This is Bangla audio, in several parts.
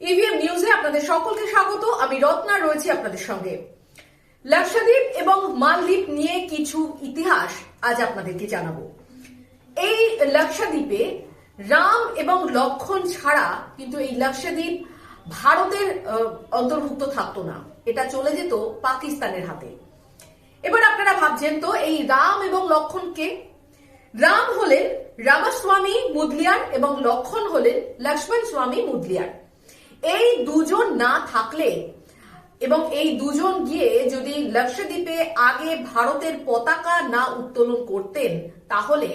ইভিএম নিউজে আপনাদের সকলকে স্বাগত। আমি রত্না, রয়েছি আপনাদের সঙ্গে। লাক্ষাদ্বীপ এবং মালদ্বীপ নিয়ে কিছু ইতিহাস আজ আপনাদেরকে জানাব। এই লাক্ষাদ্বীপে রাম এবং লক্ষণ ছাড়া কিন্তু এই লাক্ষাদ্বীপ ভারতের অন্তর্ভুক্ত থাকতো না। এটা চলে যেত পাকিস্তানের হাতে। এবার আপনারা ভাবছেন, তো এই রাম এবং লক্ষণকে? রাম হলেন রামাস্বামী মুদলিয়ার এবং লক্ষণ হলেন লক্ষ্মণ স্বামী মুদলিয়ার। এই দুজন না থাকলে এবং এই দুজন গিয়ে যদি লক্ষদ্বীপে আগে ভারতের পতাকা না উত্তোলন করতেন তাহলে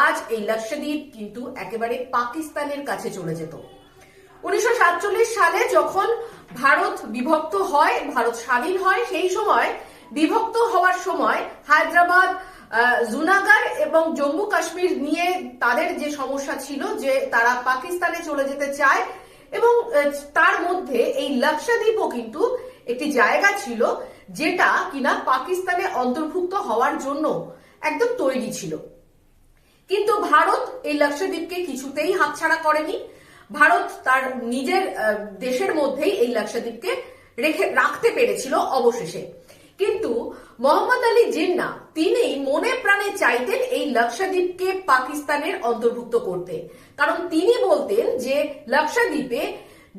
আজ এই লক্ষদ্বীপ কিন্তু একেবারে পাকিস্তানের কাছে চলে যেত। উনিশশো সাতচল্লিশ সালে যখন ভারত বিভক্ত হয় ভারত স্বাধীন হয় সেই সময় বিভক্ত হওয়ার সময় হায়দ্রাবাদ আহ, জুনাগড় এবং জম্মু কাশ্মীর নিয়ে তাদের যে সমস্যা ছিল যে তারা পাকিস্তানে চলে যেতে চায় এবং তার মধ্যে এই লাক্ষাদ্বীপও কিন্তু একটি জায়গা ছিল যেটা কিনা পাকিস্তানে অন্তর্ভুক্ত হওয়ার জন্য একদম তৈরি ছিল। কিন্তু ভারত এই লাক্ষাদ্বীপকে কিছুতেই হাতছাড়া করেনি। ভারত তার নিজের দেশের মধ্যেই এই লাক্ষাদ্বীপকে রেখে, রাখতে পেরেছিল অবশেষে। কিন্তু মোহাম্মদ আলী জিন্না তিনি মনে প্রাণে চাইতেন এই লাক্ষাদ্বীপকে পাকিস্তানের অন্তর্ভুক্ত করতে। কারণ তিনি বলতেন যে লাক্ষাদ্বীপে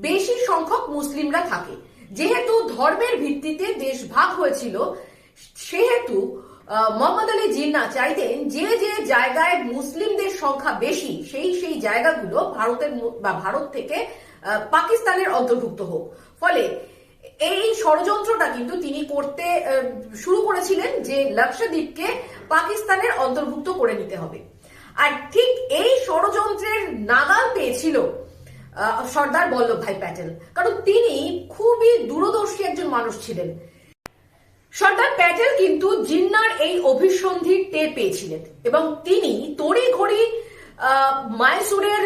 বেশি সংখ্যক মুসলিমরা থাকে। যেহেতু ধর্মের ভিত্তিতে দেশ ভাগ হয়েছিল, সেহেতু মোহাম্মদ আলী জিন্না চাইতেন যে যে জায়গায় মুসলিমদের সংখ্যা বেশি, সেই সেই জায়গাগুলো ভারতের বা ভারত থেকে পাকিস্তানের অন্তর্ভুক্ত হোক। ফলে এই ষড়যন্ত্রটা কিন্তু তিনি করতে শুরু করেছিলেন যে লাক্ষাদ্বীপকে পাকিস্তানের অন্তর্ভুক্ত করে নিতে হবে। আর ঠিক এই ষড়যন্ত্রের নাগাল পেয়েছিল সর্দার বল্লভভাই প্যাটেল। কারণ তিনি খুবই দূরদর্শী একজন মানুষ ছিলেন। সর্দার প্যাটেল কিন্তু জিন্নার এই অভিসন্ধির টের পেয়েছিলেন এবং তিনি তড়ি ঘড়ি মাইসুরের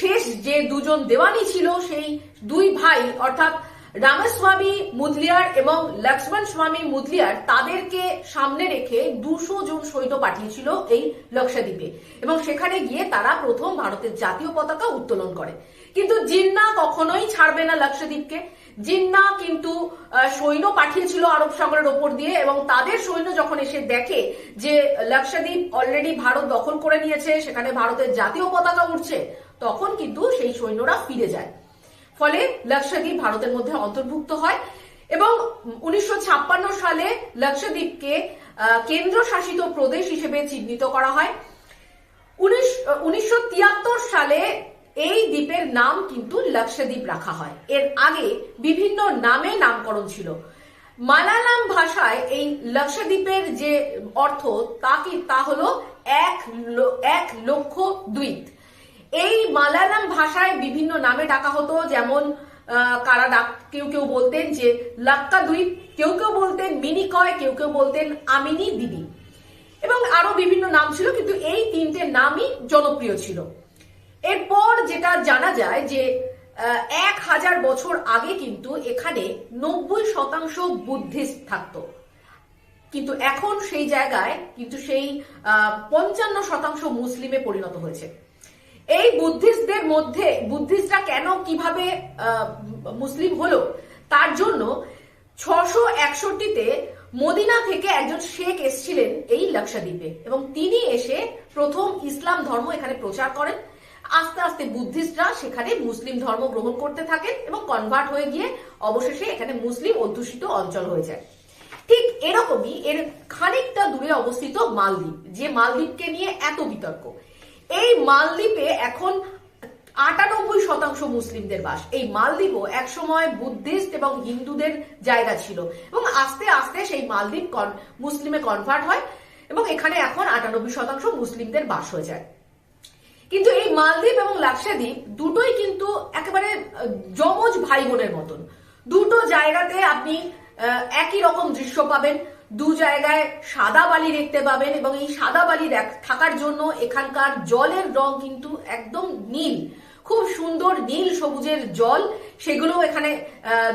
শেষ যে দুজন দেওয়ানি ছিল, সেই দুই ভাই, অর্থাৎ রামাস্বামী মুদলিয়ার এবং লক্ষ্মণ স্বামী মুদলিয়ার তাদেরকে সামনে রেখে দুশো জন সৈন্য পাঠিয়েছিল এই লক্ষাদ্বীপে। এবং সেখানে গিয়ে তারা প্রথম ভারতের জাতীয় পতাকা উত্তোলন করে। কিন্তু জিন্না কখনোই ছাড়বে না লক্ষাদ্বীপকে। জিন্না কিন্তু সৈন্য পাঠিয়েছিল আরব সাগরের ওপর দিয়ে এবং তাদের সৈন্য যখন এসে দেখে যে লাক্ষাদ্বীপ অলরেডি ভারত দখল করে নিয়েছে, সেখানে ভারতের জাতীয় পতাকা উঠছে তখন কিন্তু সেই সৈন্যরা ফিরে যায়। ফলে লাক্ষাদ্বীপ ভারতের মধ্যে অন্তর্ভুক্ত হয় এবং উনিশশো ছাপ্পান্ন সালে লাক্ষাদ্বীপকে কেন্দ্রশাসিত প্রদেশ হিসেবে চিহ্নিত করা হয়। উনিশশো তিয়াত্তর সালে এই দ্বীপের নাম কিন্তু লাক্ষাদ্বীপ রাখা হয়। এর আগে বিভিন্ন নামে নামকরণ ছিল। মালায়ালাম ভাষায় এই লাক্ষাদ্বীপের যে অর্থ তা কি তা হলো এক এক লক্ষ দ্বীপ। এই মালায়ালাম ভাষায় বিভিন্ন নামে ডাকা হতো যেমন আহ, কারা ডাক কেউ কেউ বলতেন যে লাক্কা দ্বীপ কেউ কেউ বলতেন মিনিকয় কেউ কেউ বলতেন আমিনি দিদি। এবং আরও বিভিন্ন নাম ছিল কিন্তু এই তিনটে নামই জনপ্রিয় ছিল। এরপর যেটা জানা যায় যে এক হাজার বছর আগে কিন্তু এখানে নব্বই শতাংশ বুদ্ধিস্ট থাকতো। কিন্তু এখন সেই জায়গায় কিন্তু সেই পঞ্চান্ন শতাংশ মুসলিমে পরিণত হয়েছে। এই বুদ্ধিস্টদের মধ্যে, বুদ্ধিস্টরা কেন কীভাবে মুসলিম হলো? তার জন্য ছশো একষট্টিতে মদিনা থেকে একজন শেখ এসেছিলেন এই লাক্ষাদ্বীপে এবং তিনি এসে প্রথম ইসলাম ধর্ম এখানে প্রচার করেন। আস্তে আস্তে বুদ্ধিস্টরা সেখানে মুসলিম ধর্ম গ্রহণ করতে থাকেন এবং কনভার্ট হয়ে গিয়ে অবশেষে এখানে মুসলিম অধ্যুষিত অঞ্চল হয়ে যায়। ঠিক এরকমই এর খানিকটা দূরে অবস্থিত মালদ্বীপ, যে মালদ্বীপকে নিয়ে এত বিতর্ক। এই মালদ্বীপে এখন আটানব্বই শতাংশ মুসলিমদের বাস। এই মালদ্বীপও একসময় বুদ্ধিস্ট এবং হিন্দুদের জায়গা ছিল। এবং আস্তে আস্তে সেই মালদ্বীপ মুসলিমে কনভার্ট হয় এবং এখানে এখন আটানব্বই শতাংশ মুসলিমদের বাস হয়ে যায়। কিন্তু এই মালদ্বীপ এবং লাক্ষাদ্বীপ দুটোই কিন্তু একেবারে যমজ ভাই বোনের মতন। দুটো জায়গাতে আপনি একই রকম দৃশ্য পাবেন। দু জায়গায় সাদা বালি দেখতে পাবেন এবং এই সাদা বালি থাকার জন্য এখানকার জলের রং কিন্তু একদম নীল। খুব সুন্দর নীল সবুজের জল। সেগুলো এখানে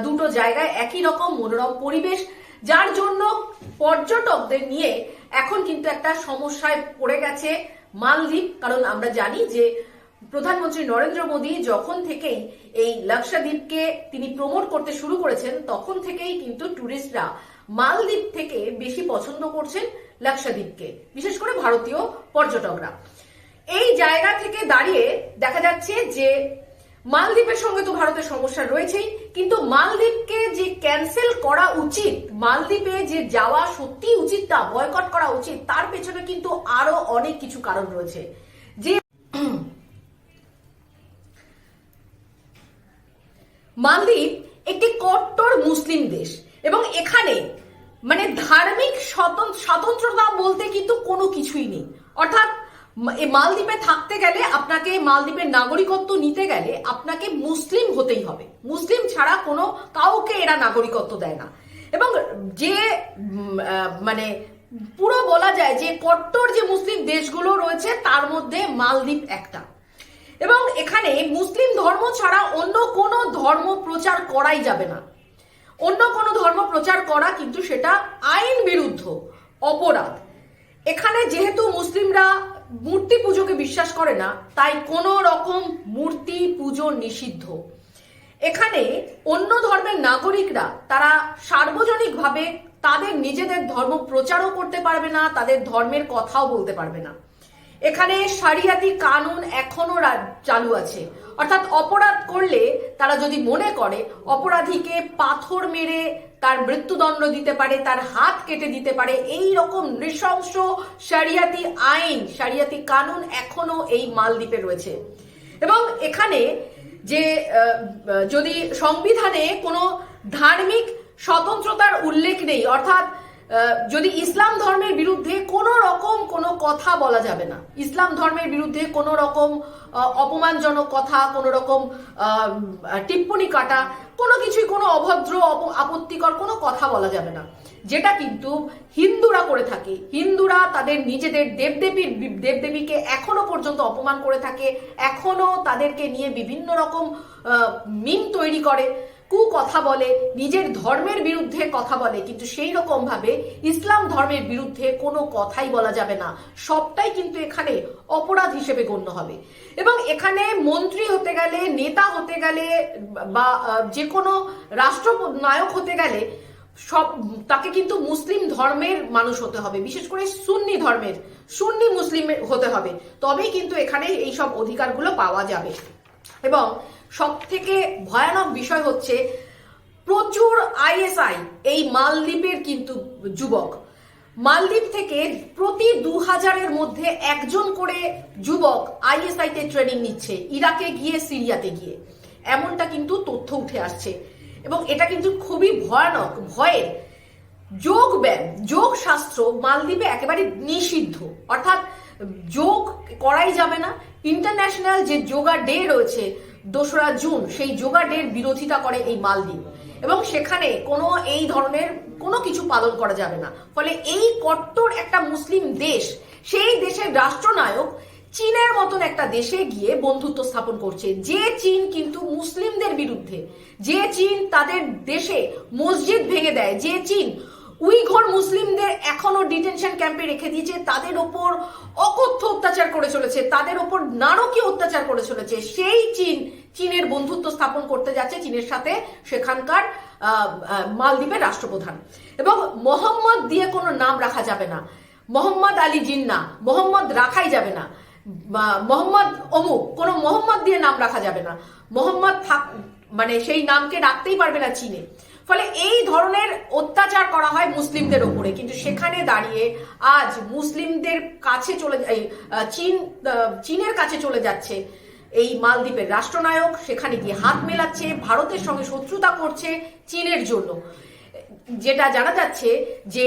দুটো জায়গায় একই রকম মনোরম পরিবেশ। যার জন্য পর্যটকদের নিয়ে এখন কিন্তু একটা সমস্যায় পড়ে গেছে মালদ্বীপ। কারণ আমরা জানি যে প্রধানমন্ত্রী নরেন্দ্র মোদী যখন থেকেই এই লাক্ষাদ্বীপকে তিনি প্রমোট করতে শুরু করেছেন, তখন থেকেই কিন্তু ট্যুরিস্টরা মালদ্বীপ থেকে বেশি পছন্দ করছেন লাক্ষাদ্বীপকে বিশেষ করে ভারতীয় পর্যটকরা। এই জায়গা থেকে দাঁড়িয়ে দেখা যাচ্ছে যে মালদ্বীপের সঙ্গে তো ভারতের সমস্যা রয়েছেই, কিন্তু মালদ্বীপকে যে ক্যান্সেল করা উচিত, মালদ্বীপে যে যাওয়া সত্যি উচিত তা বয়কট করা উচিত, তার পেছনে কিন্তু আরও অনেক কিছু কারণ রয়েছে। যে মালদ্বীপ একটি কট্টর মুসলিম দেশ এবং এখানে মানে ধার্মিক স্বতন্ত্রতা বলতে কিন্তু কোনো কিছুই নেই। অর্থাৎ মালদ্বীপে থাকতে গেলে আপনাকে মালদ্বীপের নাগরিকত্ব নিতে গেলে আপনাকে মুসলিম হতেই হবে। মুসলিম ছাড়া কোনো কাউকে এরা নাগরিকত্ব দেয় না। এবং যে মানে পুরো বলা যায় যে কট্টর যে মুসলিম দেশগুলো রয়েছে, তার মধ্যে মালদ্বীপ একটা। এবং এখানে মুসলিম ধর্ম ছাড়া অন্য কোনো ধর্ম প্রচার করাই যাবে না। অন্য কোনো ধর্ম প্রচার করা কিন্তু সেটা আইন বিরুদ্ধ, অপরাধ। এখানে যেহেতু মুসলিমরা মূর্তি পুজোকে বিশ্বাস করে না, তাই কোনো রকম মূর্তি পুজো নিষিদ্ধ। এখানে অন্য ধর্মের নাগরিকরা, তারা সার্বজনিকভাবে তাদের নিজেদের ধর্ম প্রচারও করতে পারবে না, তাদের ধর্মের কথাও বলতে পারবে না। এখানে সারিয়াতি কানুন এখনও চালু আছে। অর্থাৎ অপরাধ করলে তারা যদি মনে করে, অপরাধীকে পাথর মেরে তার মৃত্যুদণ্ড দিতে পারে, তার হাত কেটে দিতে পারে, এই রকম নৃশংস সারিয়াতি আইন সারিয়াতি কানুন এখনও এই মালদ্বীপে রয়েছে। এবং এখানে যে যদি সংবিধানে কোনো ধার্মিক স্বতন্ত্রতার উল্লেখ নেই, অর্থাৎ যদি ইসলাম ধর্মের বিরুদ্ধে কোনো রকম কোনো কথা বলা যাবে না, ইসলাম ধর্মের বিরুদ্ধে কোনো রকম অপমানজনক কথা, কোনো রকম টিপ্পনি কাটা, কোনো কিছুই, কোনো অভদ্র আপত্তিকর কোনো কথা বলা যাবে না। যেটা কিন্তু হিন্দুরা করে থাকে। হিন্দুরা তাদের নিজেদের দেবদেবীর দেবদেবীকে এখনও পর্যন্ত অপমান করে থাকে। এখনও তাদেরকে নিয়ে বিভিন্ন রকম মিম তৈরি করে। কু কথা বলে, নিজের ধর্মের বিরুদ্ধে কথা বলে, কিন্তু সেই রকম ভাবে ইসলাম ধর্মের বিরুদ্ধে কোনো কথাই বলা যাবে না। সবটাই কিন্তু এখানে অপরাধ হিসেবে গণ্য হবে। এবং এখানে মন্ত্রী হতে গেলে, নেতা হতে গেলে, বা যে কোনো রাষ্ট্র নায়ক হতে গেলে, সব, তাকে কিন্তু মুসলিম ধর্মের মানুষ হতে হবে। বিশেষ করে সুন্নি ধর্মের, সুন্নি মুসলিম হতে হবে। তবেই কিন্তু এখানে এই সব অধিকারগুলো পাওয়া যাবে। এবং সব থেকে ভয়ানক বিষয় হচ্ছে প্রচুর আইএসআই এই মালদ্বীপের কিন্তু যুবক। মালদ্বীপ থেকে প্রতি দু হাজারের মধ্যে একজন করে যুবক আইএসআই তে ট্রেনিং নিচ্ছে, ইরাকে গিয়ে, সিরিয়াতে গিয়ে। এমনটা কিন্তু তথ্য উঠে আসছে। এবং এটা কিন্তু খুবই ভয়ানক, ভয়ের। যোগ ব্যায়াম, যোগ শাস্ত্র মালদ্বীপে একেবারে নিষিদ্ধ। অর্থাৎ যোগ করাই যাবে না। ইন্টারন্যাশনাল যে যোগা ডে রয়েছে দোসরা জুন সেই যোগা ডের বিরোধিতা করে এই মালদ্বীপ। এবং সেখানে কোনো এই ধরনের কোনো কিছু পালন করা যাবে না। ফলে এই কট্টর একটা মুসলিম দেশ, সেই দেশের রাষ্ট্রনায়ক চীনের মতন একটা দেশে গিয়ে বন্ধুত্ব স্থাপন করছে। যে চীন কিন্তু মুসলিমদের বিরুদ্ধে, যে চীন তাদের দেশে মসজিদ ভেঙে দেয়, যে চীন উইঘর মুসলিমদের এখনও ডিটেনশন ক্যাম্পে রেখে দিয়েছে। তাদের ওপর অকথ্য অত্যাচার করে চলেছে। তাদের ওপর নারকীয় অত্যাচার করে চলেছে। সেই চীন, চীনের বন্ধুত্ব স্থাপন করতে যাচ্ছে চীনের সাথে সেখানকার মালদ্বীপের রাষ্ট্রপ্রধান। এবং মোহাম্মদ দিয়ে কোনো নাম রাখা যাবে না। মোহাম্মদ আলী জিন্না, মোহাম্মদ রাখাই যাবে না। মোহাম্মদ অমুক কোনো মোহাম্মদ দিয়ে নাম রাখা যাবে না। মোহাম্মদ মানে সেই নামকে রাখতেই পারবে না চীনে। ফলে এই ধরনের অত্যাচার করা হয় মুসলিমদের ওপরে কিন্তু সেখানে দাঁড়িয়ে আজ মুসলিমদের কাছে চলে চীন চীনের কাছে চলে যাচ্ছে এই মালদ্বীপের রাষ্ট্রনায়ক। সেখানে গিয়ে হাত মেলাচ্ছে, ভারতের সঙ্গে শত্রুতা করছে চীনের জন্য। যেটা জানা যাচ্ছে যে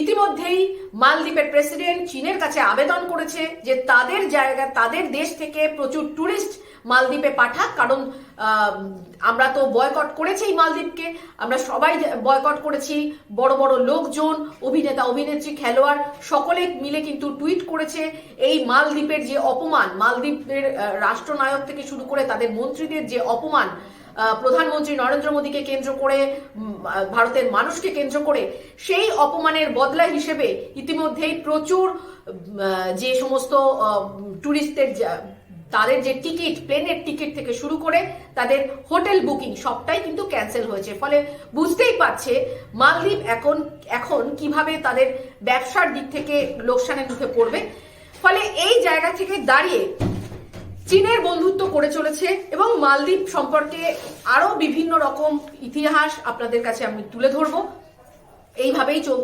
ইতিমধ্যেই মালদ্বীপের প্রেসিডেন্ট চীনের কাছে আবেদন করেছে যে তাদের জায়গা, তাদের দেশ থেকে প্রচুর ট্যুরিস্ট মালদ্বীপে পাঠাক। কারণ আমরা তো বয়কট করেছি মালদ্বীপকে। আমরা সবাই বয়কট করেছি বড় বড় লোকজন, অভিনেতা, অভিনেত্রী, খেলোয়াড়, সকলে মিলে কিন্তু টুইট করেছে এই মালদ্বীপের যে অপমান, মালদ্বীপের রাষ্ট্রনায়ক থেকে শুরু করে তাদের মন্ত্রীদের যে অপমান প্রধানমন্ত্রী নরেন্দ্র মোদীকে কেন্দ্র করে ভারতের মানুষকে কেন্দ্র করে সেই অপমানের বদলা হিসেবে ইতিমধ্যেই প্রচুর যে সমস্ত টুরিস্টদের তাদের যে টিকিট, প্লেনের টিকিট থেকে শুরু করে তাদের হোটেল বুকিং সবটাই কিন্তু ক্যান্সেল হয়েছে। ফলে বুঝতেই পারছে মালদ্বীপ এখন এখন কীভাবে তাদের ব্যবসার দিক থেকে লোকসানের মুখে পড়বে। ফলে এই জায়গা থেকে দাঁড়িয়ে চীনের বন্ধুত্ব করে চলেছে এবং মালদ্বীপ সম্পর্কে আরও বিভিন্ন রকম ইতিহাস আপনাদের কাছে আমি তুলে ধরবো। এইভাবেই চল